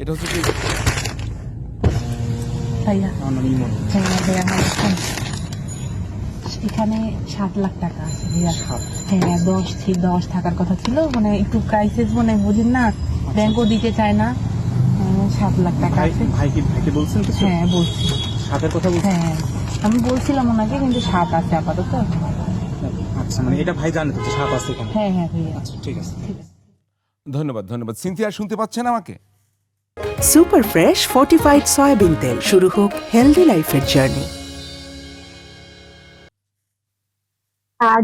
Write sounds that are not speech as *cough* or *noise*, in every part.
এটা হচ্ছে কি। এখানে সাত লাখ টাকা আছে হ্যাঁ দশ দশ থাকার কথা ছিল মানে একটু ক্রাইসিস মানে বুঝেন না? ব্যাংকও দিতে চায় না। সাত লাখ টাকা আছে। ভাই ভাইকে বলছেন হ্যাঁ বলছি। সাতের কথা বলছেন? হ্যাঁ আমি বলছিলাম ওনাকে কিন্তু সাত আছে আপাতত। আচ্ছা মানে এটা ভাই জানে তো সাত আছে হ্যাঁ হ্যাঁ ভাইয়া। আচ্ছা ঠিক আছে। ঠিক আছে। ধন্যবাদ ধন্যবাদ। সিনথিয়া শুনতে পাচ্ছেন আমাকে? সুপার ফ্রেশ ফর্টিফাইড সয়াবিন তেল। শুরু হোক হেলদি লাইফের জার্নি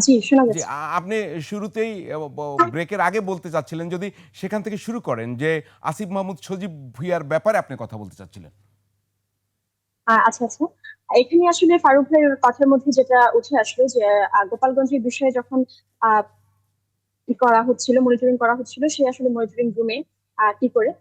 জি শোনা যে আপনি শুরুতেই ব্রেকের আগে বলতে চাচ্ছিলেন যদি সেখান থেকে শুরু করেন যে আসিফ মাহমুদ সজীব ভুইয়ার ব্যাপারে আপনি কথা বলতে চাচ্ছিলেন। আহ, আচ্ছা আচ্ছা। এখানে আসলে ফারুক ভাইয়ের কথার মধ্যে যেটা উঠে আসলো যে আহ, গোপালগঞ্জের বিষয়ে যখন আহ, ই করা হচ্ছিল মনিটরিং করা হচ্ছিল সে আসলে মনিটরিং রুমে কি করে?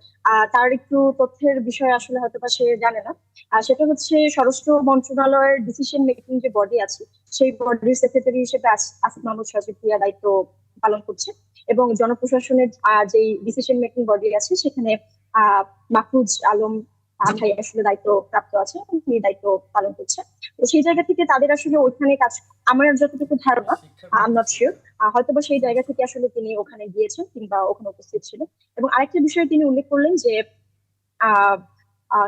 তার একটু তথ্যের বিষয় আসলে হয়তো বা সে জানে না। আর সেটা হচ্ছে স্বরাষ্ট্র মন্ত্রণালয়ের ডিসিশন মেকিং যে বডি আছে, সেই বডির সেক্রেটারি হিসেবে আস- আসিফ মাহমুদ সজিব দায়িত্ব পালন করছে এবং জনপ্রশাসনের যেই ডিসিশন মেকিং বডি আছে, সেখানে, আহ, মাহফুজ আলম ভাই আসলে দায়িত্ব প্রাপ্ত আছে তিনি দায়িত্ব পালন করছে তো সেই জায়গা থেকে তাদের আসলে ওইখানে কাজ, আমার যতটুকু ধারণা আই এম নট শিওর হয়তো বা সেই জায়গা থেকে আসলে তিনি ওখানে গিয়েছেন কিংবা ওখানে উপস্থিত ছিলেন। এবং আরেকটা বিষয় তিনি উল্লেখ করলেন যে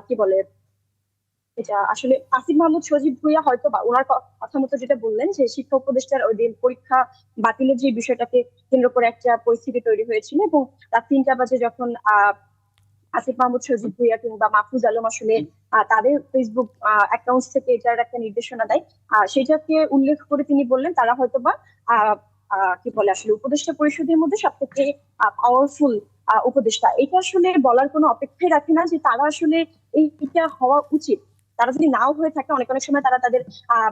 কি বলে, এটা আসলে আসিফ মাহমুদ সজীব ভুইয়া হয়তো বা ওনার কথা মতো যেটা বললেন যে শিক্ষা উপদেষ্টার ওই দিন পরীক্ষা বাতিলের যে বিষয়টাকে কেন্দ্র করে একটা পরিস্থিতি তৈরি হয়েছিল এবং রাত তিনটা বাজে যখন, আহ আসিফ মাহমুদ, সজীব ভুইয়া কিংবা মাহফুজ আলম আসলে তাদের ফেসবুক অ্যাকাউন্ট থেকে এটার একটা নির্দেশনা দেয়। সেটাকে উল্লেখ করে তিনি বললেন, তারা হয়তো বা কি বলে আসলে, উপদেষ্টা পরিষদের মধ্যে সব থেকে পাওয়ারফুল উপদেষ্টা। এটা আসলে বলার কোনো অপেক্ষায় রাখে না যে তারা আসলে এইটা হওয়া উচিত। তারা যদি নাও হয়ে থাকে, অনেক অনেক সময় তারা তাদের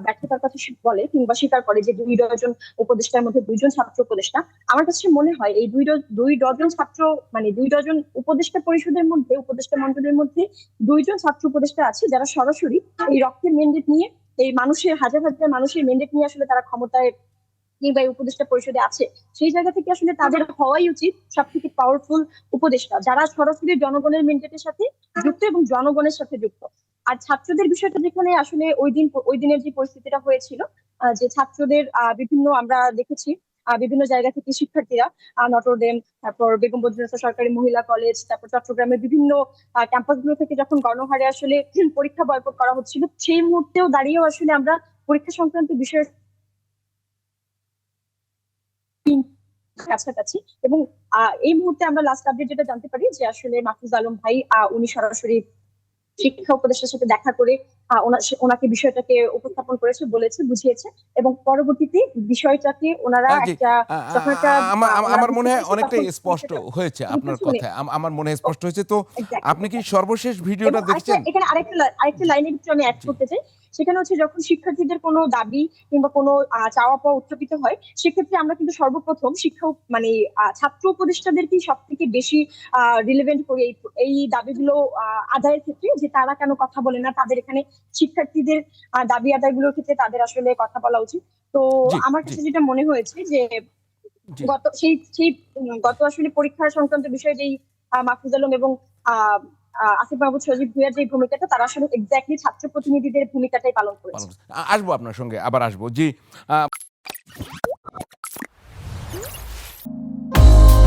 ব্যর্থতার কথা বলে কিংবা স্বীকার করে যে দুই ডজন উপদেষ্টার মধ্যে দুইজন ছাত্র উপদেষ্টা। আমার কাছে মনে হয় এই দুই দুই ডজন ছাত্র মানে দুই ডজন উপদেষ্টা পরিষদের মধ্যে, উপদেষ্টা মন্ডলের মধ্যে দুইজন ছাত্র উপদেষ্টা আছে যারা সরাসরি এই রক্তের মেন্ডেট নিয়ে, এই মানুষের, হাজার হাজার মানুষের মেন্ডেট নিয়ে আসলে তারা ক্ষমতায় কিংবা উপদেষ্টা পরিষদে আছে। সেই জায়গা থেকে আসলে তাদের হওয়াই উচিত সব থেকে পাওয়ারফুল উপদেষ্টা, যারা সরাসরি জনগণের মেন্ডেটের সাথে যুক্ত এবং জনগণের সাথে যুক্ত। আর ছাত্রদের বিষয়টা যেখানে আসলে ওই দিন, ওই দিনের যে পরিস্থিতিটা হয়েছিল যে ছাত্রদের বিভিন্ন আমরা দেখেছি বিভিন্ন জায়গা থেকে শিক্ষার্থীরা নটরডেম তারপর বেগম বজরুল সরকারি মহিলা কলেজ তারপর চট্টগ্রামের বিভিন্ন ক্যাম্পাসগুলো থেকে যখন গণহারে আসলে *clears throat* পরীক্ষা বয়কট করা হচ্ছিল, সেই মুহূর্তেও দাঁড়িয়েও আসলে আমরা পরীক্ষা সংক্রান্ত বিষয়ে কাছাকাছি এবং এই মুহূর্তে আমরা লাস্ট আপডেট যেটা জানতে পারি যে আসলে মাহফুজ আলম ভাই উনি সরাসরি শিক্ষা উপদেষ্টার সাথে দেখা করে ওনাকে বিষয়টাকে উপস্থাপন করেছে বলেছে বুঝিয়েছে এবং পরবর্তীতে বিষয়টাকে ওনারা একটা আমার মনে হয় অনেকটা স্পষ্ট হয়েছে আপনার কথা আমার মনে হয় স্পষ্ট হয়েছে। তো আপনি কি সর্বশেষ ভিডিওটা দেখছেন? এখানে আরেকটা আরেকটা লাইনে একটু আমি অ্যাড করতে চাই। সেখানে হচ্ছে যখন শিক্ষার্থীদের কোনো দাবি কিংবা কোনো চাওয়া পাওয়া উত্থাপিত হয় সেক্ষেত্রে আমরা কিন্তু সর্বপ্রথম শিক্ষা মানে ছাত্র উপদেষ্টাদেরকেই সব থেকে বেশি রিলেভেন্ট করি এই দাবিগুলো আহ, আদায়ের ক্ষেত্রে যে তারা কেন কথা বলে না তাদের এখানে শিক্ষার্থীদের দাবি আদায়গুলোর ক্ষেত্রে তাদের আসলে কথা বলা উচিত। তো আমার কাছে যেটা মনে হয়েছে যে গত সেই সেই গত আসলে পরীক্ষা সংক্রান্ত বিষয়ে যেই মাহফুজ আলম এবং আহ, আসিফ মাহমুদ সজীব ভুইয়ার যে ভূমিকাটা, তারা আসলে এক্স্যাক্টলি ছাত্র প্রতিনিধিদের ভূমিকাটাই পালন করেছে। আসব আপনার সঙ্গে, আবার আসব। জি